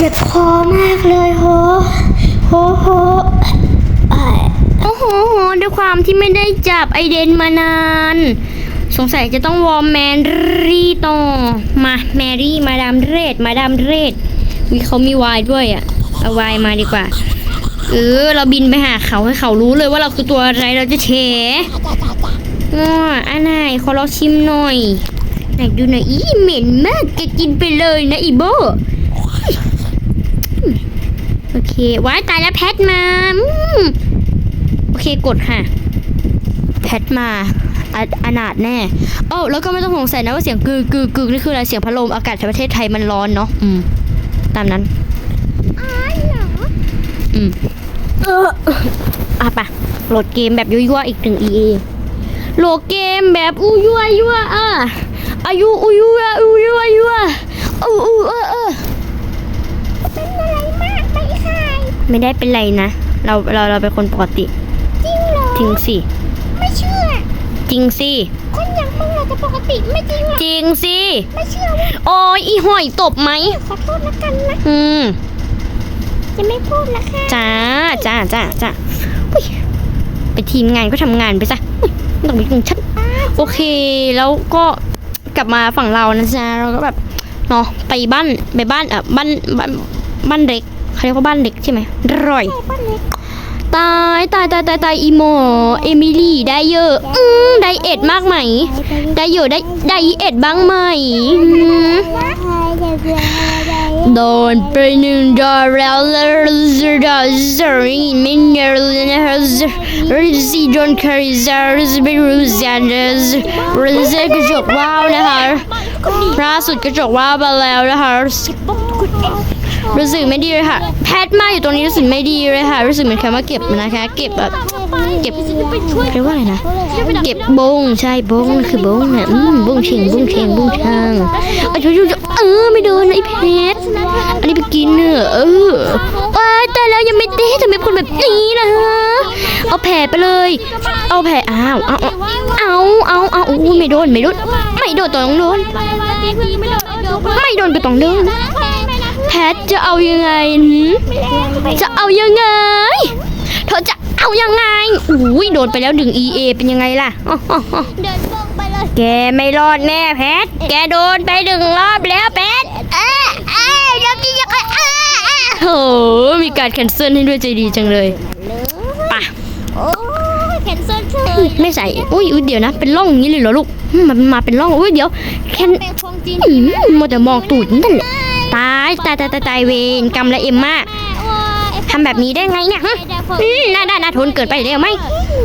เจ็บคอมากเลยโห โหโหไอ้โอ้โหโหด้วยความที่ไม่ได้จับไอเดนมานาน สงสัยจะต้องวอร์มแมรี่ต่อ มาแมรี่มาดามเรดมาดามเรดวิเขามีวายด้วยอะเอาวายมาดีกว่า เออ เราบินไปหาเขาให้เขารู้เลยว่าเราคือตัวอะไรเราจะเฉง้ออันไหนขอลองชิมหน่อย ไหนดูหน่อยอีเหม็นมากแกกินไปเลยนะอีโบ อเค ว้ายตายแล้วแพทมาอมโอเคกดค่ะ แพทมาออนาถแน่โอ้แล้วก็ไม่ต้องสงสัยนะว่าเสียงกึกกึกกึกนี่คืออะไรเสียงพัดลมอากาศในประเทศไทยมันร้อนเนาะอืม ตามนั้นอ้ายเหรออืมเอออะปะโหลดเกมแบบยั่วๆอีกหนึ่ง EA โหลดเกมแบบอู้ยั่วยั่วอะอายุอู้ยั่วอู้ยั่วยั่วอู้อู้เออเออ เป็นอะไรมากไหมคะ ไม่ได้เป็นไรนะ เราเราเราเป็นคนปกติ จริงเหรอจริงสิ ไม่เชื่อ จริงสิ คนอย่างมึงเราจะปกติไม่จริงหรอกจริงสิ ไม่เชื่อเว่าโอ้ยอีหอยตบไหม ขอโทษละกันนะ อืม จะไม่พูดละค่ะจ้าจ้าจ้าจ้าอุ๊ยไปทีมงานก็ทำงานไปซะอุ๊ยไม่ต้องไปยุ่งฉัน โอเค แล้วก็กลับมาฝั่งเรานะจ๊ะ เราก็แบบเนาะไปบ้านไปบ้านเอะบ้านบ้านบ้านเล็ก เขาเรียกว่าบ้านเล็กใช่ไหมร่อยไอ้บ้านเล็กตายตายตายตายตายอีโมเอมิลี่ได้เยอะอืมไดเอทมากไหม ได้เยอะได้ไดเอทบ้างไหมอืมโดนไปหนึ่งดอลแล้วแล้วจะได้จะไม่เนรเลยนะคะริซีโดนคาริซาริซไม่รู้จักนะริซีกระจกว้าวนะคะล่าสุดกระจกว้าวไปแล้วนะคะ รู้สึกไม่ดีเลยค่ะ แพทมาอยู่ตรงนี้รู้สึกไม่ดีเลยค่ะ รู้สึกเหมือนแค่มาเก็บนะคะ เก็บแบบเก็บเรียกว่าอะไรนะ เก็บบงใช่บงมันคือบงนะอืมบงเชงบงเชงบงทางเอ้ยจุ๊ๆเออไม่โดนไอ้เพชรอันนี้ไปกินเนอะเออว้ายแต่แล้วยังไม่เต้ทำไมคนแบบนี้ล่ะเอาแผลไปเลย เอาแผลอ้าวเอาเอาเอาเอาเอาอู้ไม่โดนไม่โดนไม่โดนต้องโดนไม่โดนก็ต้องโดน แพทจะเอายังไงหืมจะเอายังไง เธอจะเอายังไงอุ้ยโดนไปแล้วดึง EA เป็นยังไงล่ะอ้ออ้ออ้อเดินวงไปเลยแกไม่รอดแน่แพท แกโดนไปดึงรอบแล้วแพทเอ้ยเอ้ยเดี๋ยวพี่จะไปเอ้ยเอ้ยโหมีการแคนเซิลให้ด้วยใจดีจังเลยไป่ะโอ้ยแคนเซิลเฉยไม่ใส่อุ้ยอุ๊ยเดี๋ยวนะ เป็นร่องอย่างนี้เลยเหรอลูกอืมมันมาเป็นร่องอุ้ยเดี๋ยวแคนเป็นควงจีนอืมมัวแต่มองตูดนั่นแหละ ตายตายตายตายตายเวรกรรมและเอ็มมากำแบบนี้ได้ไงเนี่ยฮะอืมน่าได้น่าทนเกินไปแล้วไหม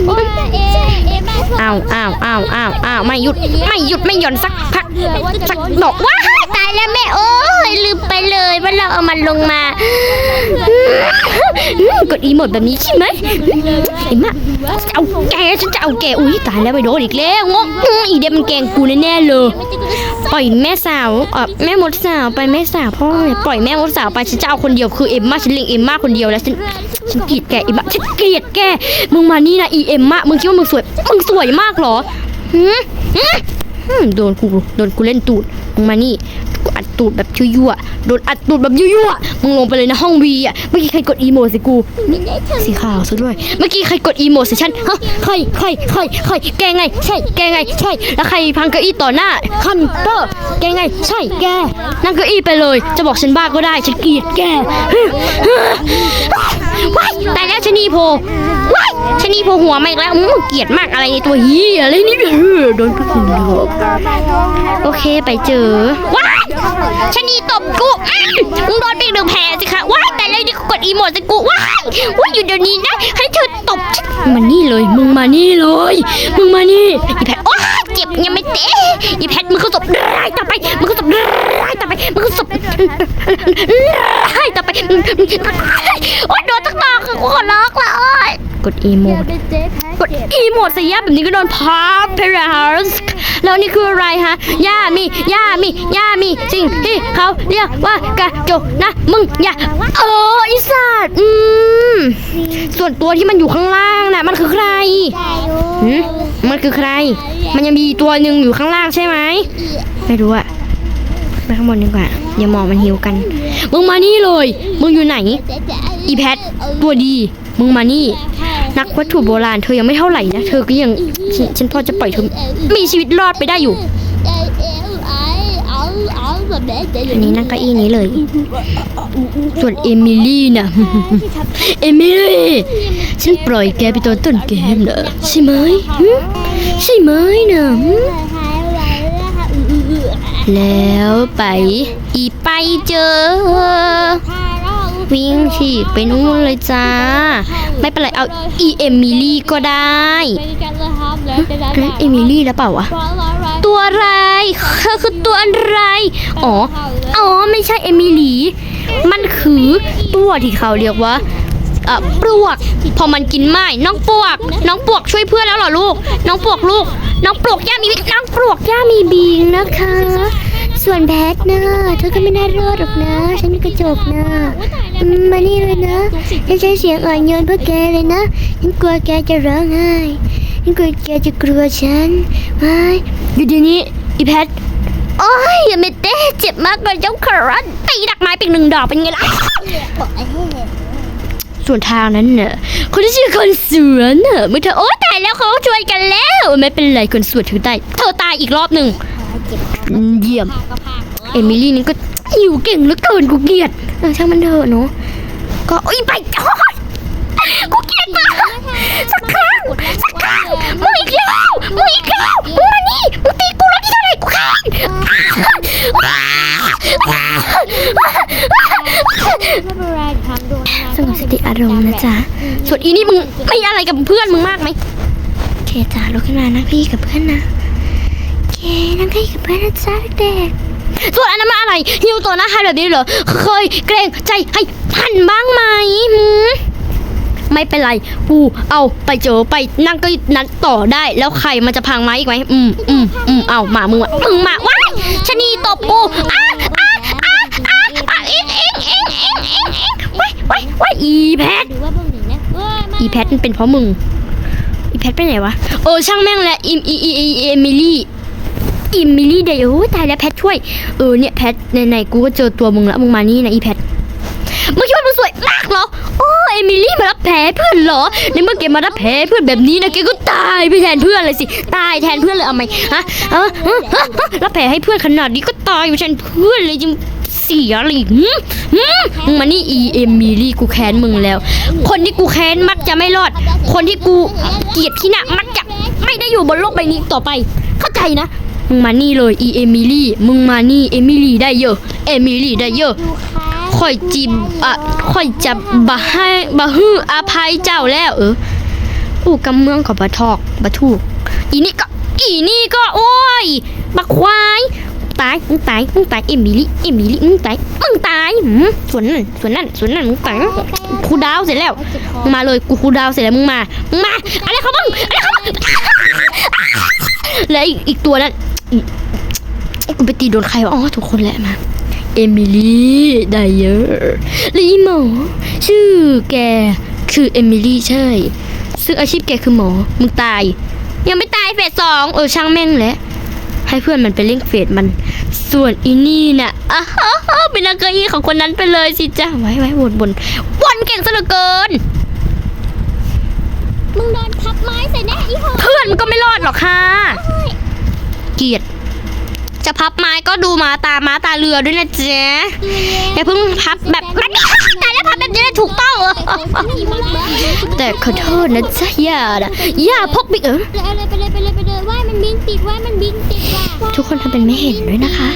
โอ้ยเอ๊ะเอ๊ะแม่พวกอ้าวอ้าวอ้าวอ้าวอ้าวไม่หยุดไม่หยุดไม่หย่อนสักพักสักดอกว้ายตายแล้วแม่โอ้ยลืมไปเลยว่าเราเอามันลงมาอืมกดอีโมดแบบนี้ใช่ไหมไอ้มะจะเอาแกฉันจะเอาแกอุ้ยตายแล้วไปโดนอีกแล้วงงอืมอีเดมมันแกล้งกูแน่ๆเลยปล่อยแม่สาวเออแม่มดสาวไปแม่สาวพ่อเนี่ยปล่อยแม่มดสาวไปฉันจะเอาคนเดียวคือเอ็มมาฉันเล็งเอ็มมาคนเดียวแล้วฉันฉันเกลียดแกเอ็มมาฉันเกลียดแกมึงมานี่นะอีเอ็มมามึงคิดว่ามึงสวย มึงสวยมากเหรอหืมหืมโดนกูโดนกูเล่นตูดมึงมานี่กูอัด ตูดแบบยั่วๆโดนอัดตูดแบบยั่วๆมึงลงไปเลยนะห้องวีอะเมื่อกี้ใครกดอีโมใส่กูสีขาวซะด้วย เมื่อกี้ใครกดอีโมใส่ฉันฮะใครใครใครใครแกไง ใช่แกไง ใช่ แล้วใครพังเก้าอี้ต่อหน้าคันเตอร์แกไง ใช่แกนั่งเก้าอี้ไปเลย จะบอกฉันบ้าก็ได้ฉันเกลียดแกว้ายตายแล้วชะนีโพว้ายชะนีโพหัวมาอีกแล้วอืมเกลียดมากอะไรในตัวเฮียอะไรนี่เออโดนทุกคนเลยโอเคไปเจอว้ายชะนีตบกูอืมมึงโดนไปหนึ่งแผลสิคะว้ายแต่แล้วนี่กดอีโมดส่กูว้ายว้ายอยู่เดี๋ยวนี้นะให้เธอตบฉันมานี่เลยมึงมานี่เลยมึงมานี่อีแพทว้เจ็บยังไม่เตะอีแพทมึงก็ตบร้ายต่อไปมึงก็ตบร้ายต่อไปมึงก็ต บร้ายต่อไปโอ๊ยโดนตั้งตาคือกูขอร้องละโอ๊ยกดอีโมดเป็นเจ๊แพ้กดอีโมดสยะแบบนี้ก็โดนพาเพรสแล้วนี่คืออะไรฮะย่ามีย่ามีย่ามีสิ่งที่เขาเรียกว่ากระจกนะมึงอย่าเออไอีสัตว์อืมส่วนตัวที่มันอยู่ข้างล่างน่ะมันคือใครใจโอ้หืมมันคือใคร มันยังมีตัวหนึ่งอยู่ข้างล่างใช่ไหมไม่รู้อะ ไปข้างบนดีกว่าอย่ามองมันหิวกันมึงมานี่เลย มึงอยู่ไหน อีแพทตัวดี มึงมานี่ นักวัตถุโบราณเธอยังไม่เท่าไหร่นะ เธอก็ยังฉฉันพอจะปล่อยเธอมีชีวิตรอดไปได้อยู่อันนี้นั่งเก้าอี้นี้เลย ส่วนเอมิลี่นะเอมิลี่ฉันปล่อยแกไปตัวต้นเกมนะใช่ไหมใช่ไหมนะ แล้วไปอีไปเจอ วิ่งฉีกไปนู่นเลยจ้า ไม่เป็นไรเอาอีเอมิลี่ก็ได้อันนั้นเอมิลี่แล้วเปล่าวะตัวอะไรเธอคือตัวอะไร อ๋อ อ๋อ ไม่ใช่เอมิลี่ มันคือตัวที่เขาเรียกว่า เอ่อปลวก พอมันกินไม้น้องปลวก น้องปลวกช่วยเพื่อนแล้วเหรอลูก น้องปลวกลูก น้องปลวกย่ามีบิงน้องปลวกย่ามีบิงนะคะ ส่วนแพทนะเธอก็ไม่น่ารอดหรอกนะ ฉันเป็นกระจกนะอืมมานี่เลยนะฉันใช้เสียงอ่อนโยนเพื่อแกเลยนะฉันกลัวแกจะร้องไห้ฉันกลัวแกจะกลัวฉันไม่อยู่เดี๋ยวนี้อีแพทโอ้ยอย่าไม่เต้เจ็บมากเลยเจ้าครันตีดักไม้เป็นหนึ่งดอกเป็นไงล่ะ ส่วนทางนั้นเน่ะคนที่ชื่อคนสวนเน่ะเมื่อเธอโอ๊ยตายแล้วเขาช่วยกันแล้ว ไม่เป็นไรคนสวนถือตายเธอตายอีกรอบหนึ่งเยี่ยม เอมิลี่นี่ก็หิวเก่งเหลือเกินกูเกลียดช่างมันเถอะเนาะก็โอ้ยไปโอ๊ยกูเกลียดมากสักครั้งสักครั้งมึงอีกแล้วมึงอีกแล้วมึงมานี่มึง สงบสติอารมณ์นะจ๊ะส่วนอีนี่มึงไม่อะไรกับเพื่อนมึงมากไหมโอเคจ้าลุกขึ้นมานั่งเก้าอี้กับเพื่อนนะโอเคนั่งเก้าอี้กับเพื่อนนะจ๊ะเด็กๆส่วนอันนั้นมาอะไรหิวตัวหน้าหายแบบนี้เหรอเคยเกรงใจให้หันบ้างไหมหืม ไม่เป็นไร กูเอาไปเจอไปนั่งเก็นั้นต่อได้ แล้วใครมันจะพังไม้อีกไหมอืมอืมอืมเอามามึงอะมึงมาว้ายชะนีตบกูอ้าอ้าอ้าอ้าอ้าเอ็งเอ็งเอ็งเอ็งเอ็งเอ็งว้ายว้ายว้ายอีแพทอีแพทมันเป็นเพราะมึง อีแพทไปไหนวะเออช่างแม่งแหละอีอีอีอีอีเอมิลี่อีมิลี่เดี๋ยวโอ้ยตายแล้วแพทช่วยเออเนี่ยแพทไหนๆกูก็เจอตัวมึงแล้วมึงมานี่นะอีแพทมึงคิดว่ามึงสวยมากเหรอโอ้ เอมิลี่มารับแผลเพื่อนเหรอ ในเมื่อแกมารับแผลเพื่อนแบบนี้นะแกก็ตายไปแทนเพื่อนเลยสิ ตายแทนเพื่อนเลยเอาไหมฮะเออเออเออเออรับแผลให้เพื่อนขนาดนี้ก็ตายไปแทนเพื่อนเลยจริงเสียเลยหืมหืมมึงมานี่อีเอมิลี่กูแค้นมึงแล้ว คนที่กูแค้นมักจะไม่รอด คนที่กูเกลียดที่หนักมักจะไม่ได้อยู่บนโลกใบนี้ต่อไป เข้าใจนะ มึงมานี่เลยอีเอมิลี่ มึงมานี่เอมิลี่ได้เยอะ เอมิลี่ได้เยอะ ค่อยจิบอะค่อยจะบะให้บะฮืออภัยเจ้าแล้วเอออู้กำเมืองกับบะทอกบะถูกอีนี่ก็อีนี่ก็โอ้ยบักควายตายมึงตายมึงตายเอมิลี่เอมิลี่มึงตายมึงตายหืมส่วนนั้นส่วนนั้นส่วนนั้นมึงตายครูดาวเสร็จแล้วมึงมาเลยกูครูดาวเสร็จแล้วมึงมามึงมาอะไรเขาบ้างอะไรเขาบ้างแล้วอีกอีกตัวนั้นกูไปตีโดนใครวะอ๋อทุกคนแหละมา เอมิลี่ไดเยอร์แล้วอีหมอ ชื่อแกคือเอมิลี่ใช่ ซึ่งอาชีพแกคือหมอ มึงตาย ยังไม่ตายเฟสสองเออช่างแม่งแหละ ให้เพื่อนมันไปเล่นเฟสมัน ส่วนอีนี่น่ะอ้าวเป็นนักเก้าอี้ของคนนั้นไปเลยสิจ้าไว้ไว้บนบนวนเก่งซะเหลือเกิน มึงโดนทับไม้ใส่แน่อีหอเพื่อนมันก็ไม่รอดหรอกค่ะเกลียด จะพับไม้ก็ดูมาตาม้าตาเรือด้วยนะเจ๊อย่าเพิ่งพับแบบแบบนี้แต่แล้วพับแบบนี้ถูกต้องเหรอแต่ขอโทษนะจ๊ะอย่านะอย่าพกบิ๊กเออเลยไปเลยไปเลยไปเลยว่ายมันบินติดว่ายมันบินติดว่ะทุกคนทำเป็นไม่เห็นด้วยนะคะ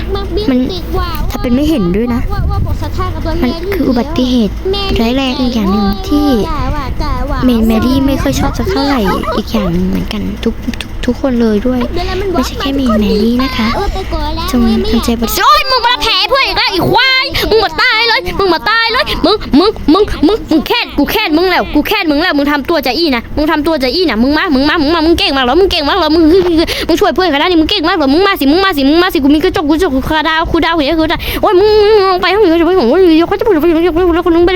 มันติดว่ะทำเป็นไม่เห็นด้วยนะว่าว่าบทสถานกับตัวมันคืออุบัติเหตุร้ายแรงอีกอย่างหนึ่งที่จ่ายว่ะจ่ายว่ะเมนแมรี่ไม่ค่อยชอบสักเท่าไหร่อีกอย่างหนึ่งเหมือนกันทุกทุก ทุกคนเลยด้วยเดี๋ยวแล้วนไม่ใช่แค่เมนแมรี่นะคะเออไปก่อนแล้วจงทำใจบริสุทธิ์โอ้ยมึงมาแผลเพื่อนอีกแล้วอีควายมึงมาตายเลยมึงมาตายเลยมึงมึงมึงมึงมึงแค่นกูแค่นมึงแล้วกูแค่นมึงแล้วมึงทำตัวจะอี้นะมึงทำตัวจะอี้นะมึงมามึงมามึงมามึงเก่งมากเหรอมึงเก่งมากเหรอมึงคือคือมึงช่วยเพื่อนขนาดนี้มึงเก่งมากเหรอมึงมาสิมึงมาสิมึงมาสิกูมีกระจกกูจกกูคาดาวกูดาวเหี้ยคือได้โอ้ยมึงมึงไปห้องอยู่ไปห้องอยู่เขาจะพูดไปแล้วคนนึงไป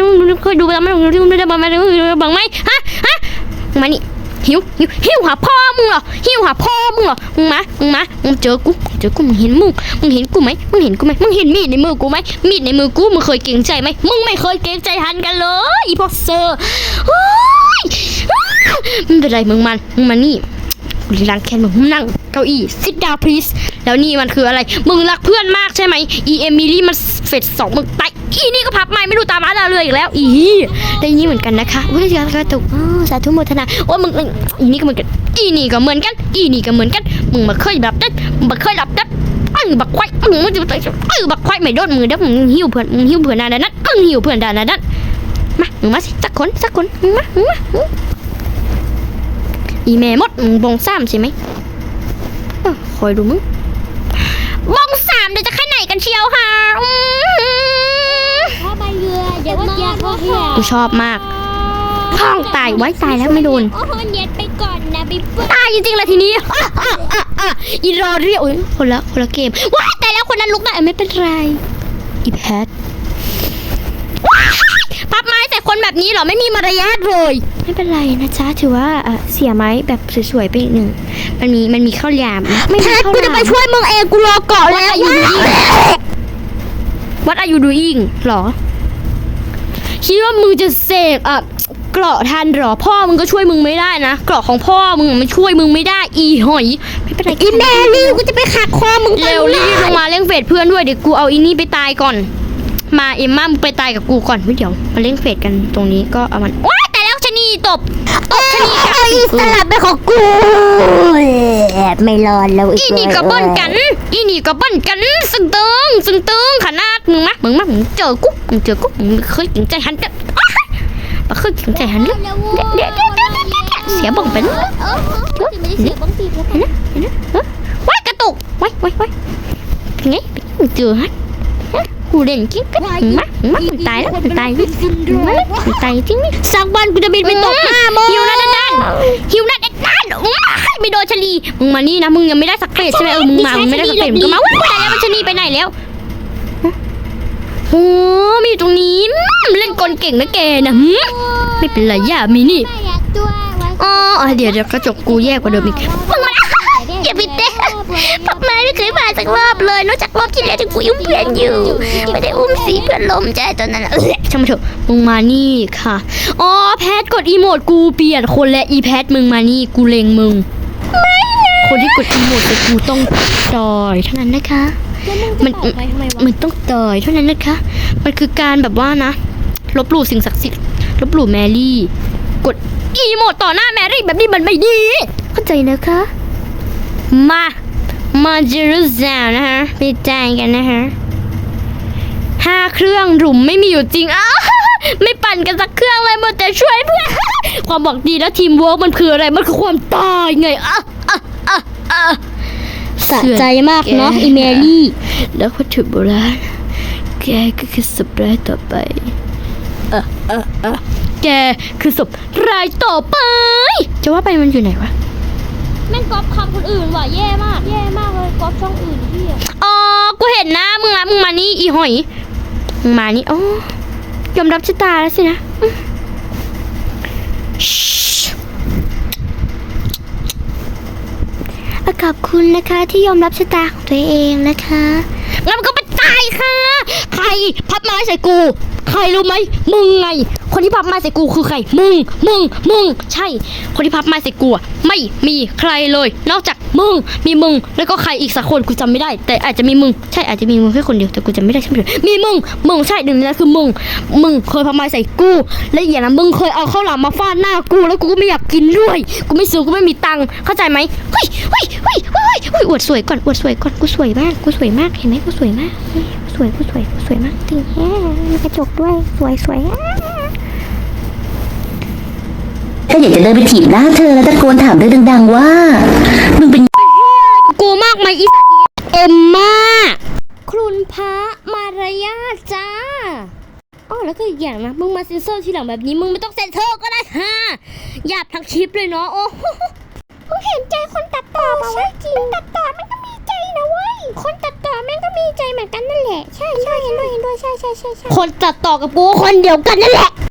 เคยดูไปแล้วไม่รู้ที่มึงได้มาไม่รู้บังไหมฮะฮะมานี่ หิวหิวหิวหาพ่อมึงเหรอหิวหาพ่อมึงเหรอมึงมามึงมามึงเจอกูเจอกูมึงเห็นมึงมึงเห็นกูไหมมึงเห็นกูไหมมึงเห็นมีดในมือกูไหมมีดในมือกูมึงเคยเกรงใจไหมมึงไม่เคยเกรงใจทันกันเลยอีพวกเซอร์ไม่เป็นไรมึงมันมึงมานี่กูรังแค้นมึงมึงนั่งเก้าอี้ sit down please แล้วนี่มันคืออะไร มึงรักเพื่อนมากใช่ไหมอีเอมิลี่มัน เฟสสองมึงไปอีนี่ก็พับไม่ไม่ดูตามาดาเลยอีกแล้ว อีได้ยินเหมือนกันนะคะอุ้ยเดี๋ยวกระตุกอ้อสาธุโมทนาว่ามึงอีนี่ก็เหมือนกัน อีนี่ก็เหมือนกัน อีนี่ก็เหมือนกัน มึงมาเคยรับดัดมึงมาเคยรับดัดเอ้ยบักควายมึงมันจะเอ้ยบักควายไม่โดนมือเด้อมึงหิวเพื่อนมึงหิวเพื่อนนานนั้นมึงหิวเพื่อนดานนั้นมามึงมาสิสักคนสักคนมึงมามึงมาอีแม่มดมึงบงซ้ำใช่ไหมคอยดูมึงบงสามเดี๋ยวจะค่ไหน กันเชียวค่ะอืมถ้าใบเรือเดี๋ยวเมื่อกี้เขาเหี่ยกูชอบมากพ้องตายไว้ตายแล้วไม่โดนโอ้โหเย็ดไปก่อนนะไปฝึกตายจริงๆเลยทีนี้อะอะอะอะอีรอเรียวอุ๊ยคนละคนละเกมว้ายแต่แล้วคนนั้นลุกได้ไม่เป็นไรอีแพทว้ายพับไม้แต่ คนแบบนี้เหรอไม่มีมารยาทเลยไม่เป็นไรนะจ๊ะถือว่าเอ่อเสียไม้แบบสวยๆไปอีกหนึ่งมันมีมันมีข้าวหลามนะไม่มีข้าวหลามกูจะไปช่วยมึงเองกูรอเกาะวัดแล้วอายุดูอิงวัดอายุดูอิงหรอ คิดว่ามึงจะเสกอะเกราะทันเหรอพ่อมึงก็ช่วยมึงไม่ได้นะเกราะของพ่อมึงมันช่วยมึงไม่ได้อีหอย ไม่เป็นไรอีแมรี่กูจะไปขัดคอมึงเร็วรีบลงมาเร่งเฟดเพื่อนด้วยเดี๋ยวกูเอาอีนี่ไปตายก่อน มาเอ็มม่ามึงไปตายกับกูก่อนไม่เดี๋ยวมาเร่งเฟดกันตรงนี้ก็เอามันว้ายแต่แล้วชะนีตบตบชะนีกันเอาอีสลับไปของกูไม่รอดแล้วอีอีกนี่ก็เบิ้ลกัน อีนี่ก็เบิ้ลกันสึงตึงสึงตึงขนาดมึงมะมึงมะมึงเจอกูมึงเจอกูมึงเคยกินใจหันกันอ้ายมาเคยกินใจหันกันเดี๋ยวเดี๋ยวเดี๋ยวเดี๋ยวเดี๋ยวเดี๋ยวเสียบ่งเป็นเออเออไม่ได้เสียบ้างสิแล้วเห็นนะเห็นนะเฮ้ยว้ายกระตุกว้ายว้ายว้ายเป็นไงเป็นไงมึงเจอฮัทฮะ กูเล่นกิ้งกันมึงมะมึงมะมึงตายแล้วมึงตายแล้วมึงมะมึงตายจริงไหมสักวันกูจะบินไปตบหน้ามึงหิวหน้าด้านหิวหน้าด้านอื้อไม่โดนชะนีมึงมานี่นะมึงยังไม่ได้สักเกรดใช่ไหมเออมึงมามึงไม่ได้สักเกรดมึงก็มาว้ายตายแล้วมันชะนีไปไหนแล้วฮะโอ้มีอยู่ตรงนี้อืมเล่นกลเก่งนะแกนะหืมไม่เป็นไรย่ามีนี่ไม่อยากตัวไว้อ๋ออะเดี๋ยวเดี๋ยวกระจกกูแย่กว่าเดิมอีกมึงมาอย่าไปเต้ พับไม้ไม่เคยมาสักรอบเลยนอกจากรอบที่แล้วที่กูยุ่งเพื่อนอยู่ ไม่ได้อุ้มสีเพื่อนลมใจตอนนั้นอะเอ้ยช่างมาเถอะมึงมานี่ค่ะอ๋อแพทกดอีโมดกูเปลี่ยนคนและอีแพทมึงมานี่กูเลงมึงคนที่กดอีโมดแต่กูต้องต่อยเท่านั้นนะคะมันไปทำไมวะมันต้องต่อยเท่านั้นนะคะ มันคือการแบบว่านะลบหลู่สิ่งศักดิ์สิทธิ์ลบหลู่แมรี่ กดอีโมดต่อหน้าแมรี่แบบนี้มันไม่ดี เข้าใจนะคะ มา มาเจอร์ซาวนะคะไปจ่ายกันนะคะห้าเครื่องหลุมไม่มีอยู่จริงอ้าวไม่ปั่นกันสักเครื่องเลยหมดแต่ช่วยเพื่อนความบอกดีและทีมเวิร์กมันคืออะไรมันคือความตายไงอะอะอะอะสะใจมากเนาะอีเมลี่แล้ววัตถุโบราณแกก็คือศพรายต่อไปเออเออเออแกคือศพรายต่อไป จะว่าไปมันอยู่ไหนวะแม่งก๊อปคำคนอื่นว่ะแย่มาก แย่มากเลย ก๊อปช่องอื่นที่อ๋อ กูเห็นนะมึงละมึงมานี่อีหอยมึงมานี่อ๋อยอมรับชะตาแล้วสินะอืมชิอะขอบคุณนะคะที่ยอมรับชะตาของตัวเองนะคะงั้นมันก็ไปตายค่ะ ใครพับไม้ใส่กู ใครรู้ไหมมึงไง คนที่พับไม้ใส่กูคือใคร มึง มึง มึง ใช่ คนที่พับไม้ใส่กูอะไม่มีใครเลย นอกจาก มึงมีมึงแล้วก็ใครอีกสักคนกูจำไม่ได้ แต่อาจจะมีมึงใช่อาจจะมีมึงแค่คนเดียวแต่กูจำไม่ได้ใช่ไหมมีมึงมึงใช่หนึ่งในนั้นคือมึงมึงเคยพับไม้ใส่กูและอีกอย่างนะมึงเคยเอาข้าวหลามมาฟาดหน้ากู แล้วกูก็ไม่อยากกินด้วยกูไม่ซื้อกูไม่มีตังค์เข้าใจไหมเฮ้ยเฮ้ยเฮ้ยเฮ้ยเฮ้ยอวดสวยก่อนอวดสวยก่อนกูสวยมากกูสวยมากเห็นไหมกูสวยมากกูสวยกูสวยกูสวยมากจริงแฮมีกระจกด้วยสวยสวย อะก็อยากจะเดินไปถีบหน้าเธอแล้วตะโกนถามด้วยดัง ๆ ว่า มึงเป็นกูมากไหมอีสัตว์เอ็มมาครุนพระมารยาทจ้าอ๋อแล้วก็อีกอย่างนะ มึงมาเซ็นเซอร์ทีหลังแบบนี้ มึงไม่ต้องเซ็นเซอร์ก็ได้ค่ะหยาบทั้งคลิปเลยเนาะโอ้โหมึงเห็นใจคนตัดต่อป่าวะจริงตัดต่อมันก็มีใจนะเว้ย คนตัดต่อแม่งก็มีใจเหมือนกันนั่นแหละ ใช่ใช่เห็นด้วยเห็นด้วยใช่ใช่ใช่ใช่คนตัดต่อกับกูคนเดียวกันนั่นแหละ